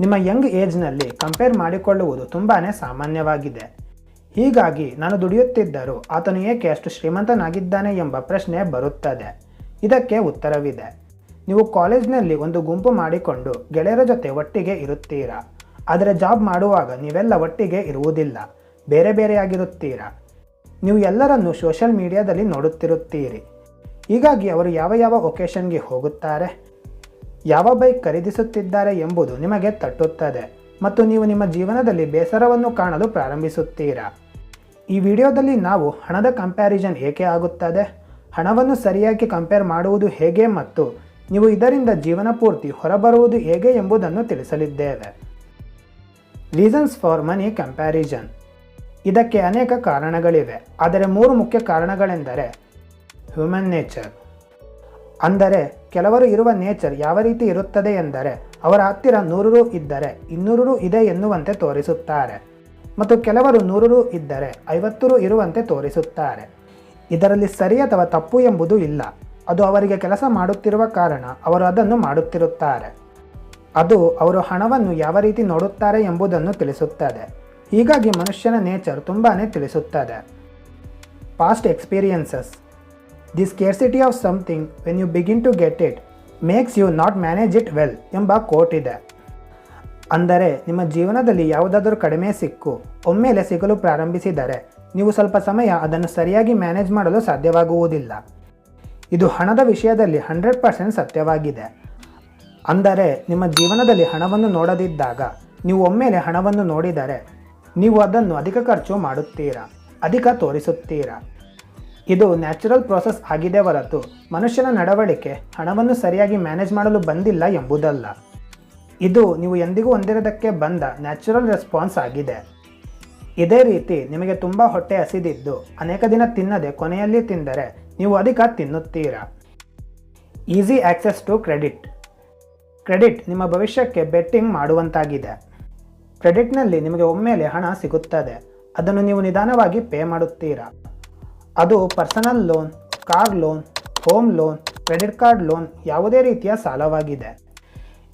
ನಿಮ್ಮ Young ಏಜ್ನಲ್ಲಿ compare ಮಾಡಿಕೊಳ್ಳುವುದು ತುಂಬಾ ಸಾಮಾನ್ಯವಾಗಿದೆ. ಹೀಗಾಗಿ ನಾನು ದುಡಿಯುತ್ತಿದ್ದರೂ ಆತನು ಏಕೆ ಅಷ್ಟು ಶ್ರೀಮಂತನಾಗಿದ್ದಾನೆ ಎಂಬ ಪ್ರಶ್ನೆ ಬರುತ್ತದೆ. ಇದಕ್ಕೆ ಉತ್ತರವಿದೆ. ನೀವು ಕಾಲೇಜ್ನಲ್ಲಿ ಒಂದು ಗುಂಪು ಮಾಡಿಕೊಂಡು ಗೆಳೆಯರ ಜೊತೆ ಒಟ್ಟಿಗೆ ಇರುತ್ತೀರಾ? ಆದರೆ ಜಾಬ್ ಮಾಡುವಾಗ ನೀವೆಲ್ಲ ಒಟ್ಟಿಗೆ ಇರುವುದಿಲ್ಲ. ಬೇರೆ ಬೇರೆಯಾಗಿರುತ್ತೀರಾ? ನೀವು ಎಲ್ಲರನ್ನೂ ಸೋಷಿಯಲ್ ಮೀಡಿಯಾದಲ್ಲಿ ನೋಡುತ್ತಿರುತ್ತೀರಿ. ಹೀಗಾಗಿ ಅವರು ಯಾವ ಯಾವ ಒಕೇಶನ್ಗೆ ಹೋಗುತ್ತಾರೆ? ಯಾವ ಬೈಕ್ ಖರೀದಿಸುತ್ತಿದ್ದಾರೆ ಎಂಬುದು ನಿಮಗೆ ತಟ್ಟುತ್ತದೆ ಮತ್ತು ನೀವು ನಿಮ್ಮ ಜೀವನದಲ್ಲಿ ಬೇಸರವನ್ನು ಕಾಣಲು ಪ್ರಾರಂಭಿಸುತ್ತೀರಾ. ಈ ವಿಡಿಯೋದಲ್ಲಿ ನಾವು ಹಣದ ಕಂಪ್ಯಾರಿಸನ್ ಏಕೆ ಆಗುತ್ತದೆ, ಹಣವನ್ನು ಸರಿಯಾಗಿ ಕಂಪೇರ್ ಮಾಡುವುದು ಹೇಗೆ ಮತ್ತು ನೀವು ಇದರಿಂದ ಜೀವನ ಪೂರ್ತಿ ಹೊರಬರುವುದು ಹೇಗೆ ಎಂಬುದನ್ನು ತಿಳಿಸಲಿದ್ದೇವೆ. ರೀಸನ್ಸ್ ಫಾರ್ ಮನಿ ಕಂಪ್ಯಾರಿಸನ್ ಇದಕ್ಕೆ ಅನೇಕ ಕಾರಣಗಳಿವೆ, ಆದರೆ ಮೂರು ಮುಖ್ಯ ಕಾರಣಗಳೆಂದರೆ ಹ್ಯೂಮನ್ ನೇಚರ್ ಅಂದರೆ ಕೆಲವರು ಇರುವ ನೇಚರ್ ಯಾವ ರೀತಿ ಇರುತ್ತದೆ ಎಂದರೆ ಅವರ ಹತ್ತಿರ ನೂರು ರು ಇದ್ದರೆ ಇನ್ನೂರು ರು ಇದೆ ಎನ್ನುವಂತೆ ತೋರಿಸುತ್ತಾರೆ. ಮತ್ತು ಕೆಲವರು ನೂರು ರು ಇದ್ದರೆ ಐವತ್ತು ರು ಇರುವಂತೆ ತೋರಿಸುತ್ತಾರೆ. ಇದರಲ್ಲಿ ಸರಿ ಅಥವಾ ತಪ್ಪು ಎಂಬುದು ಇಲ್ಲ. ಅದು ಅವರಿಗೆ ಕೆಲಸ ಮಾಡುತ್ತಿರುವ ಕಾರಣ ಅವರು ಅದನ್ನು ಮಾಡುತ್ತಿರುತ್ತಾರೆ. ಅದು ಅವರು ಹಣವನ್ನು ಯಾವ ರೀತಿ ನೋಡುತ್ತಾರೆ ಎಂಬುದನ್ನು ತಿಳಿಸುತ್ತದೆ. ಹೀಗಾಗಿ ಮನುಷ್ಯನ ನೇಚರ್ ತುಂಬಾ ತಿಳಿಸುತ್ತದೆ. Past experiences the scarcity of something when you begin to get it makes you not manage it well ಎಂಬ ಕೋಟ್ ಇದೆ. ಅಂದರೆ, ನಿಮ್ಮ ಜೀವನದಲ್ಲಿ ಯಾವುದಾದರೂ ಕಡಿಮೆ ಸಿಕ್ಕು, ಒಮ್ಮೆಲೆ ಸಿಗಲು ಪ್ರಾರಂಭಿಸಿದರೆ, ನೀವು ಸ್ವಲ್ಪ ಸಮಯ ಅದನ್ನು ಸರಿಯಾಗಿ ಮ್ಯಾನೇಜ್ ಮಾಡಲು ಸಾಧ್ಯವಾಗುವುದಿಲ್ಲ. ಇದು ಹಣದ ವಿಷಯದಲ್ಲಿ ಹಂಡ್ರೆಡ್ ಪರ್ಸೆಂಟ್ ಸತ್ಯವಾಗಿದೆ. ಅಂದರೆ, ನಿಮ್ಮ ಜೀವನದಲ್ಲಿ ಹಣವನ್ನು ನೋಡದಿದ್ದಾಗ, ನೀವು ಒಮ್ಮೆಲೆ ಹಣವನ್ನು ನೋಡಿದರೆ, ನೀವು ಅದನ್ನು ಅಧಿಕ ಖರ್ಚು ಮಾಡುತ್ತೀರಾ? ಅಧಿಕ ತೋರಿಸುತ್ತೀರಾ? ಇದು ನ್ಯಾಚುರಲ್ ಪ್ರೋಸೆಸ್ ಆಗಿದೆ ಹೊರತು ಮನುಷ್ಯನ ನಡವಳಿಕೆ ಹಣವನ್ನು ಸರಿಯಾಗಿ ಮ್ಯಾನೇಜ್ ಮಾಡಲು ಬಂದಿಲ್ಲ ಎಂಬುದಲ್ಲ. ಇದು ನೀವು ಎಂದಿಗೂ ಹೊಂದಿರೋದಕ್ಕೆ ಬಂದ ನ್ಯಾಚುರಲ್ ರೆಸ್ಪಾನ್ಸ್ ಆಗಿದೆ. ಇದೇ ರೀತಿ ನಿಮಗೆ ತುಂಬ ಹೊಟ್ಟೆ ಹಸಿದಿದ್ದು ಅನೇಕ ದಿನ ತಿನ್ನದೆ ಕೊನೆಯಲ್ಲಿ ತಿಂದರೆ ನೀವು ಅಧಿಕ ತಿನ್ನುತ್ತೀರಾ? Easy access to credit. Credit ನಿಮ್ಮ ಭವಿಷ್ಯಕ್ಕೆ ಬೆಟ್ಟಿಂಗ್ ಮಾಡುವಂತಾಗಿದೆ. ಕ್ರೆಡಿಟ್ನಲ್ಲಿ ನಿಮಗೆ ಒಮ್ಮೆಲೆ ಹಣ ಸಿಗುತ್ತದೆ. ಅದನ್ನು ನೀವು ನಿಧಾನವಾಗಿ ಪೇ ಮಾಡುತ್ತೀರಾ? ಅದು personal loan, car loan, home loan, credit card loan ಯಾವುದೇ ರೀತಿಯ ಸಾಲವಾಗಿದೆ.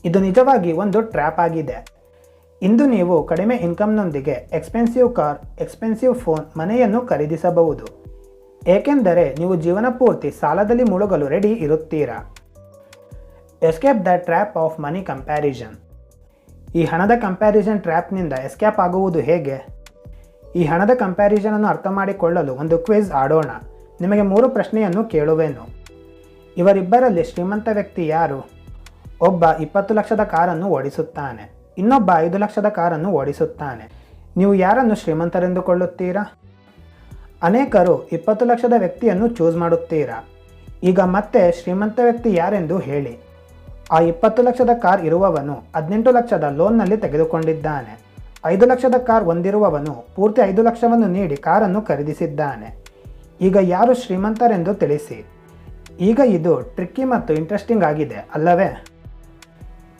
ಇದು ನಿಜವಾಗಿ ಒಂದು ಟ್ರ್ಯಾಪ್ ಆಗಿದೆ. ಇಂದು ನೀವು ಕಡಿಮೆ ಇನ್ಕಮ್ನೊಂದಿಗೆ ಎಕ್ಸ್ಪೆನ್ಸಿವ್ ಕಾರ್, ಎಕ್ಸ್ಪೆನ್ಸಿವ್ ಫೋನ್, ಮನೆಯನ್ನು ಖರೀದಿಸಬಹುದು. ಏಕೆಂದರೆ ನೀವು ಜೀವನ ಪೂರ್ತಿ ಸಾಲದಲ್ಲಿ ಮುಳುಗಲು ready ಇರುತ್ತೀರಾ? Escape the trap of money comparison ಈ ಹಣದ ಕಂಪ್ಯಾರಿಸನ್ ಟ್ರ್ಯಾಪ್ನಿಂದ ಎಸ್ಕೇಪ್ ಆಗುವುದು ಹೇಗೆ? ಈ ಹಣದ ಕಂಪ್ಯಾರಿಸನನ್ನು ಅರ್ಥ ಮಾಡಿಕೊಳ್ಳಲು ಒಂದು ಕ್ವಿಜ್ ಆಡೋಣ. ನಿಮಗೆ ಮೂರು ಪ್ರಶ್ನೆಯನ್ನು ಕೇಳುವೆನು. ಇವರಿಬ್ಬರಲ್ಲಿ ಶ್ರೀಮಂತ ವ್ಯಕ್ತಿ ಯಾರು? ಒಬ್ಬ ಇಪ್ಪತ್ತು ಲಕ್ಷದ ಕಾರನ್ನು ಓಡಿಸುತ್ತಾನೆ. ಇನ್ನೊಬ್ಬ ಐದು ಲಕ್ಷದ ಕಾರನ್ನು ಓಡಿಸುತ್ತಾನೆ. ನೀವು ಯಾರನ್ನು ಶ್ರೀಮಂತರೆಂದುಕೊಳ್ಳುತ್ತೀರಾ? ಅನೇಕರು ಇಪ್ಪತ್ತು ಲಕ್ಷದ ವ್ಯಕ್ತಿಯನ್ನು ಚೂಸ್ ಮಾಡುತ್ತೀರಾ? ಈಗ ಮತ್ತೆ ಶ್ರೀಮಂತ ವ್ಯಕ್ತಿ ಯಾರೆಂದು ಹೇಳಿ. ಆ ಇಪ್ಪತ್ತು ಲಕ್ಷದ ಕಾರ್ ಇರುವವನು ಹದಿನೆಂಟು ಲಕ್ಷದ ಲೋನ್ನಲ್ಲಿ ತೆಗೆದುಕೊಂಡಿದ್ದಾನೆ. ಐದು ಲಕ್ಷದ ಕಾರ್ ಹೊಂದಿರುವವನು ಪೂರ್ತಿ ಐದು ಲಕ್ಷವನ್ನು ನೀಡಿ ಕಾರನ್ನು ಖರೀದಿಸಿದ್ದಾನೆ. ಈಗ ಯಾರು ಶ್ರೀಮಂತರೆಂದು ತಿಳಿಸಿ. ಈಗ ಇದು ಟ್ರಿಕ್ಕಿ ಮತ್ತು ಇಂಟ್ರೆಸ್ಟಿಂಗ್ ಆಗಿದೆ, ಅಲ್ಲವೇ?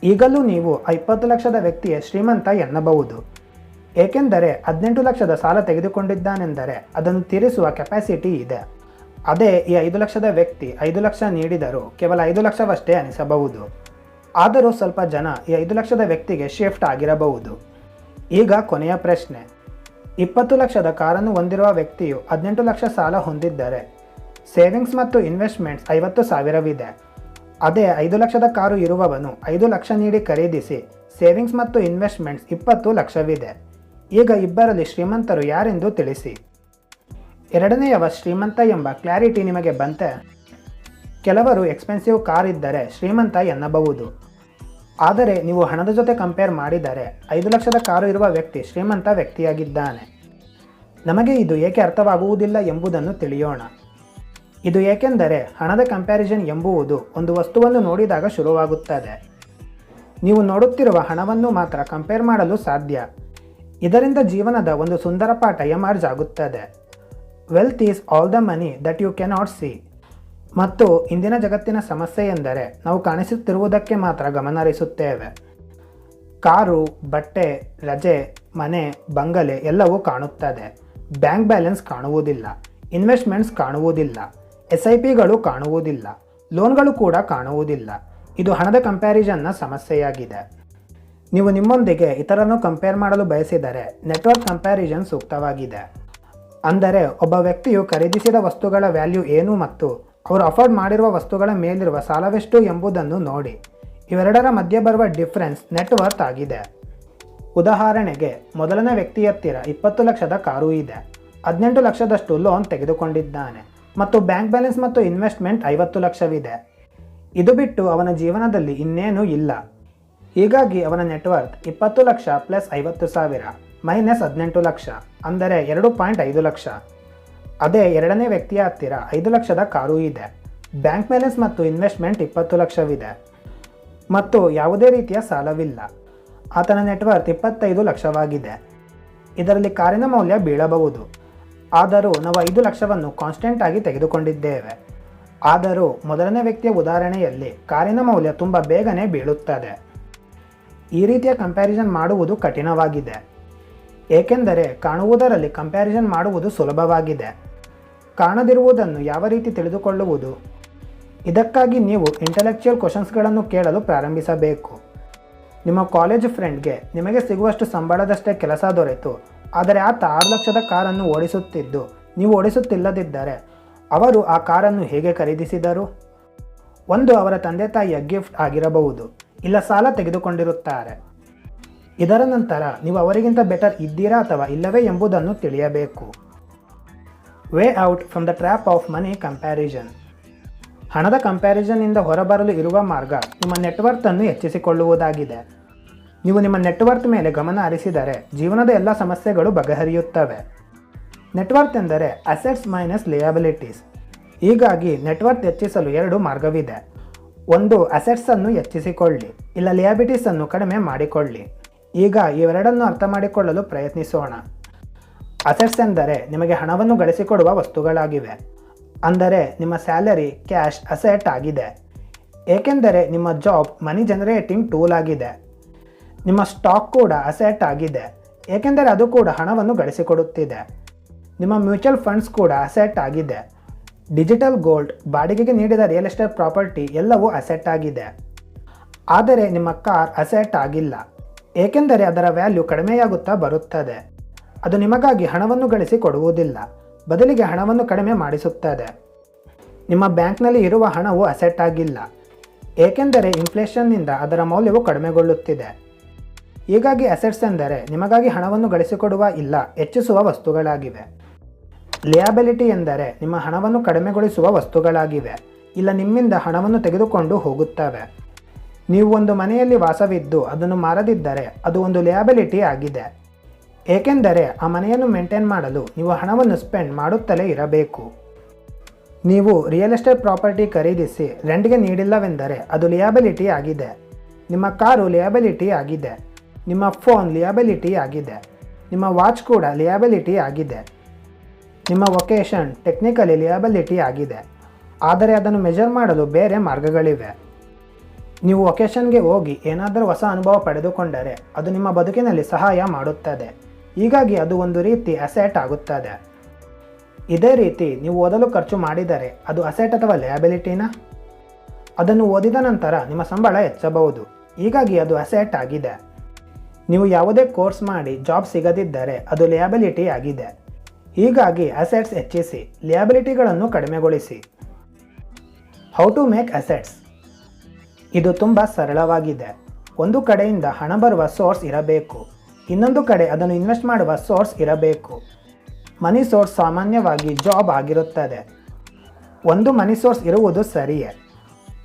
ಈಗಲೂ ನೀವು ಇಪ್ಪತ್ತು ಲಕ್ಷದ ವ್ಯಕ್ತಿಯ ಶ್ರೀಮಂತ ಎನ್ನಬಹುದು. ಏಕೆಂದರೆ ಹದಿನೆಂಟು ಲಕ್ಷದ ಸಾಲ ತೆಗೆದುಕೊಂಡಿದ್ದಾನೆಂದರೆ ಅದನ್ನು ತೀರಿಸುವ ಕೆಪಾಸಿಟಿ ಇದೆ. ಅದೇ ಈ ಐದು ಲಕ್ಷದ ವ್ಯಕ್ತಿ ಐದು ಲಕ್ಷ ನೀಡಿದರೂ ಕೇವಲ ಐದು ಲಕ್ಷವಷ್ಟೇ ಅನಿಸಬಹುದು. ಆದರೂ ಸ್ವಲ್ಪ ಜನ ಈ ಐದು ಲಕ್ಷದ ವ್ಯಕ್ತಿಗೆ ಶಿಫ್ಟ್ ಆಗಿರಬಹುದು. ಈಗ ಕೊನೆಯ ಪ್ರಶ್ನೆ. ಇಪ್ಪತ್ತು ಲಕ್ಷದ ಕಾರನ್ನು ಹೊಂದಿರುವ ವ್ಯಕ್ತಿಯು ಹದಿನೆಂಟು ಲಕ್ಷ ಸಾಲ ಹೊಂದಿದ್ದರೆ ಸೇವಿಂಗ್ಸ್ ಮತ್ತು ಇನ್ವೆಸ್ಟ್ಮೆಂಟ್ಸ್ ಐವತ್ತು ಸಾವಿರವಿದೆ. ಅದೇ ಐದು ಲಕ್ಷದ ಕಾರು ಇರುವವನು ಐದು ಲಕ್ಷ ನೀಡಿ ಖರೀದಿಸಿ ಸೇವಿಂಗ್ಸ್ ಮತ್ತು ಇನ್ವೆಸ್ಟ್ಮೆಂಟ್ಸ್ ಇಪ್ಪತ್ತು ಲಕ್ಷವಿದೆ. ಈಗ ಇಬ್ಬರಲ್ಲಿ ಶ್ರೀಮಂತರು ಯಾರೆಂದು ತಿಳಿಸಿ. ಎರಡನೆಯವ ಶ್ರೀಮಂತ ಎಂಬ ಕ್ಲಾರಿಟಿ ನಿಮಗೆ ಬಂತೆ. ಕೆಲವರು ಎಕ್ಸ್ಪೆನ್ಸಿವ್ ಕಾರ್ ಇದ್ದರೆ ಶ್ರೀಮಂತ ಎನ್ನಬಹುದು. ಆದರೆ ನೀವು ಹಣದ ಜೊತೆ ಕಂಪೇರ್ ಮಾಡಿದರೆ ಐದು ಲಕ್ಷದ ಕಾರು ಇರುವ ವ್ಯಕ್ತಿ ಶ್ರೀಮಂತ ವ್ಯಕ್ತಿಯಾಗಿದ್ದಾನೆ. ನಮಗೆ ಇದು ಏಕೆ ಅರ್ಥವಾಗುವುದಿಲ್ಲ ಎಂಬುದನ್ನು ತಿಳಿಯೋಣ. ಇದು ಏಕೆಂದರೆ ಹಣದ ಕಂಪ್ಯಾರಿಸನ್ ಎಂಬುವುದು ಒಂದು ವಸ್ತುವನ್ನು ನೋಡಿದಾಗ ಶುರುವಾಗುತ್ತದೆ. ನೀವು ನೋಡುತ್ತಿರುವ ಹಣವನ್ನು ಮಾತ್ರ ಕಂಪೇರ್ ಮಾಡಲು ಸಾಧ್ಯ. ಇದರಿಂದ ಜೀವನದ ಒಂದು ಸುಂದರ ಪಾಠ ಎಮರ್ಜ್ ಆಗುತ್ತದೆ. Wealth is all the money that you cannot see ಮತ್ತು ಇಂದಿನ ಜಗತ್ತಿನ ಸಮಸ್ಯೆ ಎಂದರೆ ನಾವು ಕಾಣಿಸುತ್ತಿರುವುದಕ್ಕೆ ಮಾತ್ರ ಗಮನ ಹರಿಸುತ್ತೇವೆ. ಕಾರು, ಬಟ್ಟೆ, ರಜೆ, ಮನೆ, ಬಂಗಲೆ ಎಲ್ಲವೂ ಕಾಣುತ್ತದೆ. ಬ್ಯಾಂಕ್ ಬ್ಯಾಲೆನ್ಸ್ ಕಾಣುವುದಿಲ್ಲ. ಇನ್ವೆಸ್ಟ್ಮೆಂಟ್ಸ್ ಕಾಣುವುದಿಲ್ಲ. ಎಸ್ ಐ ಪಿಗಳು ಕಾಣುವುದಿಲ್ಲ. ಲೋನ್ಗಳು ಕೂಡ ಕಾಣುವುದಿಲ್ಲ. ಇದು ಹಣದ ಕಂಪ್ಯಾರಿಸನ್ನ ಸಮಸ್ಯೆಯಾಗಿದೆ. ನೀವು ನಿಮ್ಮೊಂದಿಗೆ ಇತರರನ್ನು ಕಂಪೇರ್ ಮಾಡಲು ಬಯಸಿದರೆ ನೆಟ್ವರ್ಕ್ ಕಂಪ್ಯಾರಿಸನ್ ಸೂಕ್ತವಾಗಿದೆ. ಅಂದರೆ ಒಬ್ಬ ವ್ಯಕ್ತಿಯು ಖರೀದಿಸಿದ ವಸ್ತುಗಳ ವ್ಯಾಲ್ಯೂ ಏನು ಮತ್ತು ಅವರು ಅಫೋರ್ಡ್ ಮಾಡಿರುವ ವಸ್ತುಗಳ ಮೇಲಿರುವ ಸಾಲವೆಷ್ಟು ಎಂಬುದನ್ನು ನೋಡಿ. ಇವೆರಡರ ಮಧ್ಯೆ ಬರುವ ಡಿಫ್ರೆನ್ಸ್ ನೆಟ್ವರ್ತ್ ಆಗಿದೆ. ಉದಾಹರಣೆಗೆ, ಮೊದಲನೇ ವ್ಯಕ್ತಿಯ ಹತ್ತಿರ ಇಪ್ಪತ್ತು ಲಕ್ಷದ ಕಾರು ಇದೆ. ಹದಿನೆಂಟು ಲಕ್ಷದಷ್ಟು ಲೋನ್ ತೆಗೆದುಕೊಂಡಿದ್ದಾನೆ ಮತ್ತು ಬ್ಯಾಂಕ್ ಬ್ಯಾಲೆನ್ಸ್ ಮತ್ತು ಇನ್ವೆಸ್ಟ್ಮೆಂಟ್ ಐವತ್ತು ಲಕ್ಷವಿದೆ. ಇದು ಬಿಟ್ಟು ಅವನ ಜೀವನದಲ್ಲಿ ಇನ್ನೇನೂ ಇಲ್ಲ. ಹೀಗಾಗಿ ಅವನ ನೆಟ್ವರ್ತ್ ಇಪ್ಪತ್ತು ಲಕ್ಷ ಪ್ಲಸ್ ಐವತ್ತು ಸಾವಿರ ಮೈನಸ್ ಹದಿನೆಂಟು ಲಕ್ಷ, ಅಂದರೆ ಎರಡು ಪಾಯಿಂಟ್ ಐದು ಲಕ್ಷ. ಅದೇ ಎರಡನೇ ವ್ಯಕ್ತಿಯ ಹತ್ತಿರ ಐದು ಲಕ್ಷದ ಕಾರು ಇದೆ. ಬ್ಯಾಂಕ್ ಬ್ಯಾಲೆನ್ಸ್ ಮತ್ತು ಇನ್ವೆಸ್ಟ್ಮೆಂಟ್ ಇಪ್ಪತ್ತು ಲಕ್ಷವಿದೆ. ಮತ್ತು ಯಾವುದೇ ರೀತಿಯ ಸಾಲವಿಲ್ಲ. ಆತನ ನೆಟ್ವರ್ತ್ ಇಪ್ಪತ್ತೈದು ಲಕ್ಷವಾಗಿದೆ. ಇದರಲ್ಲಿ ಕಾರಿನ ಮೌಲ್ಯ ಬೀಳಬಹುದು. ಆದರೂ ನಾವು ಐದು ಲಕ್ಷವನ್ನು ಕಾನ್ಸ್ಟೆಂಟ್ ಆಗಿ ತೆಗೆದುಕೊಂಡಿದ್ದೇವೆ. ಆದರೂ ಮೊದಲನೇ ವ್ಯಕ್ತಿಯ ಉದಾಹರಣೆಯಲ್ಲಿ ಕಾರಿನ ಮೌಲ್ಯ ತುಂಬ ಬೇಗನೆ ಬೀಳುತ್ತದೆ. ಈ ರೀತಿಯ ಕಂಪ್ಯಾರಿಸನ್ ಮಾಡುವುದು ಕಠಿಣವಾಗಿದೆ. ಏಕೆಂದರೆ ಕಾಣುವುದರಲ್ಲಿ ಕಂಪ್ಯಾರಿಸನ್ ಮಾಡುವುದು ಸುಲಭವಾಗಿದೆ. ಕಾಣದಿರುವುದನ್ನು ಯಾವ ರೀತಿ ತಿಳಿದುಕೊಳ್ಳುವುದು? ಇದಕ್ಕಾಗಿ ನೀವು ಇಂಟೆಲೆಕ್ಚುಯಲ್ ಕ್ವಶನ್ಸ್ಗಳನ್ನು ಕೇಳಲು ಪ್ರಾರಂಭಿಸಬೇಕು. ನಿಮ್ಮ ಕಾಲೇಜ್ ಫ್ರೆಂಡ್ಗೆ ನಿಮಗೆ ಸಿಗುವಷ್ಟು ಸಂಬಳದಷ್ಟೇ ಕೆಲಸ ದೊರೆತು. ಆದರೆ ಆತ ಆರು ಲಕ್ಷದ ಕಾರನ್ನು ಓಡಿಸುತ್ತಿದ್ದು, ನೀವು ಓಡಿಸುತ್ತಿಲ್ಲದಿದ್ದರೆ ಅವರು ಆ ಕಾರನ್ನು ಹೇಗೆ ಖರೀದಿಸಿದರು? ಒಂದು, ಅವರ ತಂದೆ ತಾಯಿಯ ಗಿಫ್ಟ್ ಆಗಿರಬಹುದು, ಇಲ್ಲ ಸಾಲ ತೆಗೆದುಕೊಂಡಿರುತ್ತಾರೆ. ಇದರ ನಂತರ ನೀವು ಅವರಿಗಿಂತ ಬೆಟರ್ ಇದ್ದೀರಾ ಅಥವಾ ಇಲ್ಲವೇ ಎಂಬುದನ್ನು ತಿಳಿಯಬೇಕು. Way out from the trap of money comparison ಹಣದ ಕಂಪ್ಯಾರಿಸನ್ನಿಂದ ಹೊರಬರಲು ಇರುವ ಮಾರ್ಗ ನಿಮ್ಮ ನೆಟ್ವರ್ತನ್ನು ಹೆಚ್ಚಿಸಿಕೊಳ್ಳುವುದಾಗಿದೆ. ನೀವು ನಿಮ್ಮ ನೆಟ್ವರ್ತ್ ಮೇಲೆ ಗಮನ ಹರಿಸಿದರೆ ಜೀವನದ ಎಲ್ಲ ಸಮಸ್ಯೆಗಳು ಬಗೆಹರಿಯುತ್ತವೆ. ನೆಟ್ವರ್ತ್ ಎಂದರೆ ಅಸೆಟ್ಸ್ ಮೈನಸ್ ಲಿಯಬಿಲಿಟೀಸ್ ಹೀಗಾಗಿ ನೆಟ್ವರ್ತ್ ಹೆಚ್ಚಿಸಲು ಎರಡು ಮಾರ್ಗವಿದೆ. ಒಂದು ಅಸೆಟ್ಸನ್ನು ಹೆಚ್ಚಿಸಿಕೊಳ್ಳಿ, ಇಲ್ಲ ಲಿಯಾಬಿಲಿಟೀಸನ್ನು ಕಡಿಮೆ ಮಾಡಿಕೊಳ್ಳಿ. ಈಗ ಇವೆರಡನ್ನು ಅರ್ಥ ಮಾಡಿಕೊಳ್ಳಲು ಪ್ರಯತ್ನಿಸೋಣ. ಅಸೆಟ್ಸ್ ಎಂದರೆ ನಿಮಗೆ ಹಣವನ್ನು ಗಳಿಸಿಕೊಡುವ ವಸ್ತುಗಳಾಗಿವೆ. ಅಂದರೆ ನಿಮ್ಮ ಸ್ಯಾಲರಿ, ಕ್ಯಾಶ್, ಅಸೆಟ್ ಆಗಿದೆ. ಏಕೆಂದರೆ ನಿಮ್ಮ ಜಾಬ್ ಮನಿ ಜನರೇಟಿಂಗ್ ಟೂಲ್ ಆಗಿದೆ. ನಿಮ್ಮ ಸ್ಟಾಕ್ ಕೂಡ ಅಸೆಟ್ ಆಗಿದೆ. ಏಕೆಂದರೆ ಅದು ಕೂಡ ಹಣವನ್ನು ಗಳಿಸಿಕೊಡುತ್ತಿದೆ. ನಿಮ್ಮ ಮ್ಯೂಚುವಲ್ ಫಂಡ್ಸ್ ಕೂಡ ಅಸೆಟ್ ಆಗಿದೆ. ಡಿಜಿಟಲ್ ಗೋಲ್ಡ್, ಬಾಡಿಗೆಗೆ ನೀಡಿದ ರಿಯಲ್ ಎಸ್ಟೇಟ್ ಪ್ರಾಪರ್ಟಿ ಎಲ್ಲವೂ ಅಸೆಟ್ ಆಗಿದೆ. ಆದರೆ ನಿಮ್ಮ ಕಾರ್ ಅಸೆಟ್ ಆಗಿಲ್ಲ. ಏಕೆಂದರೆ ಅದರ ವ್ಯಾಲ್ಯೂ ಕಡಿಮೆಯಾಗುತ್ತಾ ಬರುತ್ತದೆ. ಅದು ನಿಮಗಾಗಿ ಹಣವನ್ನು ಗಳಿಸಿ ಕೊಡುವುದಿಲ್ಲ. ಬದಲಿಗೆ ಹಣವನ್ನು ಕಡಿಮೆ ಮಾಡಿಸುತ್ತದೆ. ನಿಮ್ಮ ಬ್ಯಾಂಕ್ನಲ್ಲಿ ಇರುವ ಹಣವು ಅಸೆಟ್ ಆಗಿಲ್ಲ. ಏಕೆಂದರೆ ಇನ್ಫ್ಲೇಷನ್ನಿಂದ ಅದರ ಮೌಲ್ಯವು ಕಡಿಮೆಗೊಳ್ಳುತ್ತಿದೆ. ಹೀಗಾಗಿ ಅಸೆಟ್ಸ್ ಎಂದರೆ ನಿಮಗಾಗಿ ಹಣವನ್ನು ಗಳಿಸಿಕೊಡುವ ಇಲ್ಲ, ಹೆಚ್ಚಿಸುವ ವಸ್ತುಗಳಾಗಿವೆ. ಲಿಯಾಬಿಲಿಟಿ ಎಂದರೆ ನಿಮ್ಮ ಹಣವನ್ನು ಕಡಿಮೆಗೊಳಿಸುವ ವಸ್ತುಗಳಾಗಿವೆ. ಇಲ್ಲ, ನಿಮ್ಮಿಂದ ಹಣವನ್ನು ತೆಗೆದುಕೊಂಡು ಹೋಗುತ್ತವೆ. ನೀವು ಒಂದು ಮನೆಯಲ್ಲಿ ವಾಸವಿದ್ದು ಅದನ್ನು ಮಾರದಿದ್ದರೆ ಅದು ಒಂದು ಲಿಯಾಬಿಲಿಟಿ ಆಗಿದೆ. ಏಕೆಂದರೆ ಆ ಮನೆಯನ್ನು ಮೇಂಟೈನ್ ಮಾಡಲು ನೀವು ಹಣವನ್ನು ಸ್ಪೆಂಡ್ ಮಾಡುತ್ತಲೇ ಇರಬೇಕು. ನೀವು ರಿಯಲ್ ಎಸ್ಟೇಟ್ ಪ್ರಾಪರ್ಟಿ ಖರೀದಿಸಿ ರೆಂಟ್ಗೆ ನೀಡಿಲ್ಲವೆಂದರೆ ಅದು ಲಿಯಾಬಿಲಿಟಿ ಆಗಿದೆ. ನಿಮ್ಮ ಕಾರು ಲಿಯಾಬಿಲಿಟಿ ಆಗಿದೆ. ನಿಮ್ಮ ಫೋನ್ ಲಿಯಾಬಿಲಿಟಿ ಆಗಿದೆ. ನಿಮ್ಮ ವಾಚ್ ಕೂಡ ಲಿಯಾಬಿಲಿಟಿ ಆಗಿದೆ. ನಿಮ್ಮ ವೊಕೇಶನ್ ಟೆಕ್ನಿಕಲಿ ಲಿಯಾಬಿಲಿಟಿ ಆಗಿದೆ. ಆದರೆ ಅದನ್ನು ಮೆಜರ್ ಮಾಡಲು ಬೇರೆ ಮಾರ್ಗಗಳಿವೆ. ನೀವು ವೊಕೇಶನ್ಗೆ ಹೋಗಿ ಏನಾದರೂ ಹೊಸ ಅನುಭವ ಪಡೆದುಕೊಂಡರೆ ಅದು ನಿಮ್ಮ ಬದುಕಿನಲ್ಲಿ ಸಹಾಯ ಮಾಡುತ್ತದೆ. ಹೀಗಾಗಿ ಅದು ಒಂದು ರೀತಿ ಅಸೆಟ್ ಆಗುತ್ತದೆ. ಇದೇ ರೀತಿ ನೀವು ಓದಲು ಖರ್ಚು ಮಾಡಿದರೆ ಅದು ಅಸೆಟ್ ಅಥವಾ ಲಿಯಾಬಿಲಿಟಿನಾ ಅದನ್ನು ಓದಿದ ನಂತರ ನಿಮ್ಮ ಸಂಬಳ ಹೆಚ್ಚಬಹುದು. ಹೀಗಾಗಿ ಅದು ಅಸೆಟ್ ಆಗಿದೆ. ನೀವು ಯಾವುದೇ ಕೋರ್ಸ್ ಮಾಡಿ ಜಾಬ್ ಸಿಗದಿದ್ದರೆ ಅದು ಲಯಬಿಲಿಟಿ ಆಗಿದೆ. ಹೀಗಾಗಿ ಅಸೆಟ್ಸ್ ಹೆಚ್ಚಿಸಿ ಲಿಯಾಬಿಲಿಟಿಗಳನ್ನು ಕಡಿಮೆಗೊಳಿಸಿ. ಹೌ ಟು ಮೇಕ್ ಅಸೆಟ್ಸ್ ಇದು ತುಂಬ ಸರಳವಾಗಿದೆ. ಒಂದು ಕಡೆಯಿಂದ ಹಣ ಬರುವ ಸೋರ್ಸ್ ಇರಬೇಕು. ಇನ್ನೊಂದು ಕಡೆ ಅದನ್ನು ಇನ್ವೆಸ್ಟ್ ಮಾಡುವ ಸೋರ್ಸ್ ಇರಬೇಕು. ಮನಿ ಸೋರ್ಸ್ ಸಾಮಾನ್ಯವಾಗಿ ಜಾಬ್ ಆಗಿರುತ್ತದೆ. ಒಂದು ಮನಿ ಸೋರ್ಸ್ ಇರುವುದು ಸರಿಯೇ.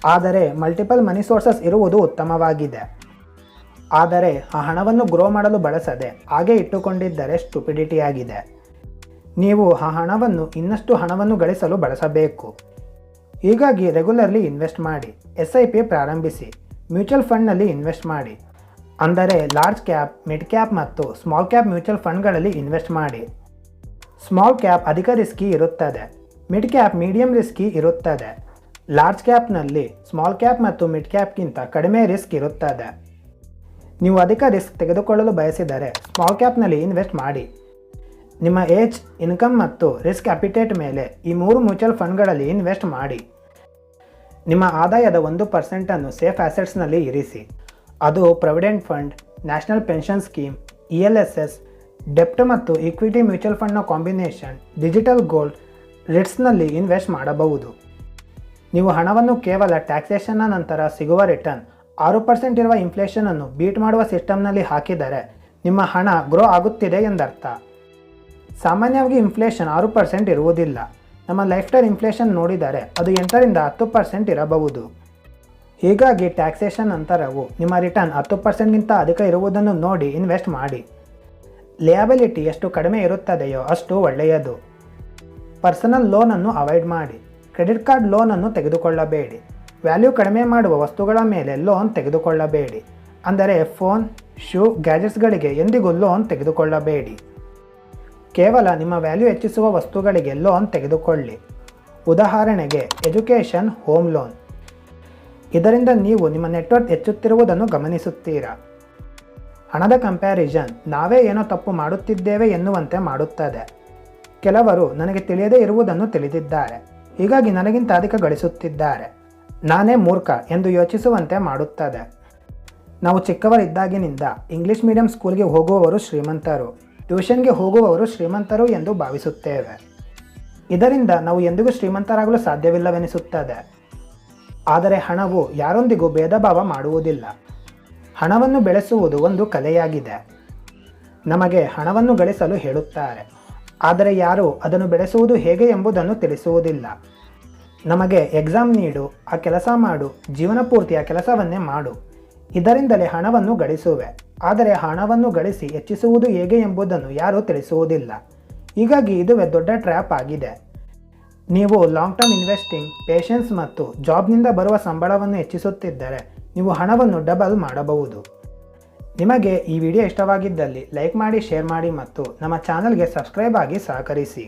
ಆದರೆ ಮಲ್ಟಿಪಲ್ ಮನಿ ಸೋರ್ಸಸ್ ಇರುವುದು ಉತ್ತಮವಾಗಿದೆ. ಆದರೆ ಆ ಹಣವನ್ನು ಗ್ರೋ ಮಾಡಲು ಬಳಸದೆ, ಹಾಗೆ ಇಟ್ಟುಕೊಂಡಿದ್ದರೆ ಸ್ಟುಪಿಡಿಟಿ ಆಗಿದೆ ನೀವು ಆ ಹಣವನ್ನು, ಇನ್ನಷ್ಟು ಹಣವನ್ನು ಗಳಿಸಲು ಬಳಸಬೇಕು. ಹೀಗಾಗಿ ರೆಗ್ಯುಲರ್ಲಿ ಇನ್ವೆಸ್ಟ್ ಮಾಡಿ ಎಸ್ ಐ ಪಿ ಪ್ರಾರಂಭಿಸಿ, ಮ್ಯೂಚುವಲ್ ಫಂಡ್ನಲ್ಲಿ ಇನ್ವೆಸ್ಟ್ ಮಾಡಿ. ಅಂದರೆ ಲಾರ್ಜ್ ಕ್ಯಾಪ್ ಮಿಡ್ ಕ್ಯಾಪ್ ಮತ್ತು ಸ್ಮಾಲ್ ಕ್ಯಾಪ್ ಮ್ಯೂಚುವಲ್ ಫಂಡ್ಗಳಲ್ಲಿ ಇನ್ವೆಸ್ಟ್ ಮಾಡಿ. ಸ್ಮಾಲ್ ಕ್ಯಾಪ್ ಅಧಿಕ ರಿಸ್ಕಿ ಇರುತ್ತದೆ. ಮಿಡ್ ಕ್ಯಾಪ್ ಮೀಡಿಯಂ ರಿಸ್ಕಿ ಇರುತ್ತದೆ. ಲಾರ್ಜ್ ಕ್ಯಾಪ್ನಲ್ಲಿ ಸ್ಮಾಲ್ ಕ್ಯಾಪ್ ಮತ್ತು ಮಿಡ್ ಕ್ಯಾಪ್ಗಿಂತ ಕಡಿಮೆ ರಿಸ್ಕ್ ಇರುತ್ತದೆ. ನೀವು ಅಧಿಕ ರಿಸ್ಕ್ ತೆಗೆದುಕೊಳ್ಳಲು ಬಯಸಿದರೆ ಸ್ಮಾಲ್ ಕ್ಯಾಪ್ನಲ್ಲಿ ಇನ್ವೆಸ್ಟ್ ಮಾಡಿ. ನಿಮ್ಮ ಏಜ್ ಇನ್ಕಮ್ ಮತ್ತು ರಿಸ್ಕ್ ಅಪಿಟೇಟ್ ಮೇಲೆ ಈ ಮೂರು ಮ್ಯೂಚುವಲ್ ಫಂಡ್ಗಳಲ್ಲಿ ಇನ್ವೆಸ್ಟ್ ಮಾಡಿ. ನಿಮ್ಮ ಆದಾಯದ ಒಂದು ಪರ್ಸೆಂಟನ್ನು ಸೇಫ್ ಆ್ಯಸೆಟ್ಸ್ನಲ್ಲಿ ಇರಿಸಿ. ಅದು provident fund national pension scheme E L S S ಡೆಪ್ಟ್ ಮತ್ತು ಇಕ್ವಿಟಿ ಮ್ಯೂಚುವಲ್ ಫಂಡ್ನ ಕಾಂಬಿನೇಷನ್ ಡಿಜಿಟಲ್ ಗೋಲ್ಡ್ ರಿಟ್ಸ್ನಲ್ಲಿ ಇನ್ವೆಸ್ಟ್ ಮಾಡಬಹುದು. ನೀವು ಹಣವನ್ನು ಕೇವಲ ಟ್ಯಾಕ್ಸೇಷನ್ನ ನಂತರ ಸಿಗುವ ರಿಟರ್ನ್ ಆರು ಪರ್ಸೆಂಟ್ ಇರುವ ಇನ್ಫ್ಲೇಷನನ್ನು ಬೀಟ್ ಮಾಡುವ ಸಿಸ್ಟಮ್ನಲ್ಲಿ ಹಾಕಿದರೆ ನಿಮ್ಮ ಹಣ ಗ್ರೋ ಆಗುತ್ತಿದೆ ಎಂದರ್ಥ. ಸಾಮಾನ್ಯವಾಗಿ ಇನ್ಫ್ಲೇಷನ್ ಆರು ಪರ್ಸೆಂಟ್ ಇರುವುದಿಲ್ಲ. ನಮ್ಮ ಲೈಫ್ ಟೈಮ್ ಇನ್ಫ್ಲೇಷನ್ ನೋಡಿದರೆ ಅದು ಎಂಟರಿಂದ ಹತ್ತು ಪರ್ಸೆಂಟ್ ಇರಬಹುದು. ಹೀಗಾಗಿ ಟ್ಯಾಕ್ಸೇಷನ್ ಅಂತರವು ನಿಮ್ಮ ರಿಟರ್ನ್ ಹತ್ತು ಪರ್ಸೆಂಟ್ಗಿಂತ ಅಧಿಕ ಇರುವುದನ್ನು ನೋಡಿ ಇನ್ವೆಸ್ಟ್ ಮಾಡಿ. ಲಿಯಾಬಿಲಿಟಿ ಎಷ್ಟು ಕಡಿಮೆ ಇರುತ್ತದೆಯೋ ಅಷ್ಟು ಒಳ್ಳೆಯದು. ಪರ್ಸನಲ್ ಲೋನನ್ನು ಅವಾಯ್ಡ್ ಮಾಡಿ. ಕ್ರೆಡಿಟ್ ಕಾರ್ಡ್ ಲೋನನ್ನು ತೆಗೆದುಕೊಳ್ಳಬೇಡಿ. ವ್ಯಾಲ್ಯೂ ಕಡಿಮೆ ಮಾಡುವ ವಸ್ತುಗಳ ಮೇಲೆ ಲೋನ್ ತೆಗೆದುಕೊಳ್ಳಬೇಡಿ. ಅಂದರೆ ಫೋನ್ ಶೂ ಗ್ಯಾಜೆಟ್ಸ್ಗಳಿಗೆ ಎಂದಿಗೂ ಲೋನ್ ತೆಗೆದುಕೊಳ್ಳಬೇಡಿ. ಕೇವಲ ನಿಮ್ಮ ವ್ಯಾಲ್ಯೂ ಹೆಚ್ಚಿಸುವ ವಸ್ತುಗಳಿಗೆ ಲೋನ್ ತೆಗೆದುಕೊಳ್ಳಿ. ಉದಾಹರಣೆಗೆ ಎಜುಕೇಷನ್ ಹೋಮ್ ಲೋನ್ ಇದರಿಂದ ನೀವು ನಿಮ್ಮ ನೆಟ್ವರ್ಕ್ ಹೆಚ್ಚುತ್ತಿರುವುದನ್ನು ಗಮನಿಸುತ್ತೀರಾ? ಹಣದ ಕಂಪ್ಯಾರಿಸನ್, ನಾವೇ ಏನೋ ತಪ್ಪು ಮಾಡುತ್ತಿದ್ದೇವೆ ಎನ್ನುವಂತೆ ಮಾಡುತ್ತದೆ. ಕೆಲವರು ನನಗೆ ತಿಳಿಯದೇ ಇರುವುದನ್ನು ತಿಳಿದಿದ್ದಾರೆ. ಹೀಗಾಗಿ ನನಗಿಂತ ಅಧಿಕ ಗಳಿಸುತ್ತಿದ್ದಾರೆ. ನಾನೇ ಮೂರ್ಖ ಎಂದು ಯೋಚಿಸುವಂತೆ ಮಾಡುತ್ತದೆ. ನಾವು ಚಿಕ್ಕವರಿದ್ದಾಗಿನಿಂದ ಇಂಗ್ಲಿಷ್ ಮೀಡಿಯಂ ಸ್ಕೂಲ್ಗೆ ಹೋಗುವವರು ಶ್ರೀಮಂತರು, ಟ್ಯೂಷನ್ಗೆ ಹೋಗುವವರು ಶ್ರೀಮಂತರು ಎಂದು ಭಾವಿಸುತ್ತೇವೆ. ಇದರಿಂದ ನಾವು ಎಂದಿಗೂ ಶ್ರೀಮಂತರಾಗಲು ಸಾಧ್ಯವಿಲ್ಲವೆನಿಸುತ್ತದೆ. ಆದರೆ ಹಣವು ಯಾರೊಂದಿಗೂ ಭೇದ ಭಾವ ಮಾಡುವುದಿಲ್ಲ. ಹಣವನ್ನು ಬೆಳೆಸುವುದು ಒಂದು ಕಲೆಯಾಗಿದೆ. ನಮಗೆ ಹಣವನ್ನು ಗಳಿಸಲು ಹೇಳುತ್ತಾರೆ. ಆದರೆ ಯಾರು ಅದನ್ನು ಬೆಳೆಸುವುದು ಹೇಗೆ ಎಂಬುದನ್ನು ತಿಳಿಸುವುದಿಲ್ಲ. ನಮಗೆ ಎಕ್ಸಾಮ್ ನೀಡು, ಆ ಕೆಲಸ ಮಾಡು, ಜೀವನ ಪೂರ್ತಿ ಕೆಲಸವನ್ನೇ ಮಾಡು. ಇದರಿಂದಲೇ ಹಣವನ್ನು ಗಳಿಸುವೆ. ಆದರೆ ಹಣವನ್ನು ಗಳಿಸಿ ಹೆಚ್ಚಿಸುವುದು ಹೇಗೆ ಎಂಬುದನ್ನು ಯಾರೂ ತಿಳಿಸುವುದಿಲ್ಲ. ಹೀಗಾಗಿ ಇದುವೇ ದೊಡ್ಡ ಟ್ರ್ಯಾಪ್ ಆಗಿದೆ. ನೀವು ಲಾಂಗ್ ಟರ್ಮ್ ಇನ್ವೆಸ್ಟಿಂಗ್ ಪೇಷನ್ಸ್ ಮತ್ತು ಜಾಬ್ನಿಂದ ಬರುವ ಸಂಬಳವನ್ನು ಹೆಚ್ಚಿಸುತ್ತಿದ್ದರೆ ನೀವು ಹಣವನ್ನು ಡಬಲ್ ಮಾಡಬಹುದು. ನಿಮಗೆ ಈ ವಿಡಿಯೋ ಇಷ್ಟವಾಗಿದ್ದಲ್ಲಿ ಲೈಕ್ ಮಾಡಿ ಶೇರ್ ಮಾಡಿ ಮತ್ತು ನಮ್ಮ ಚಾನಲ್ಗೆ ಸಬ್ಸ್ಕ್ರೈಬ್ ಆಗಿ ಸಹಕರಿಸಿ.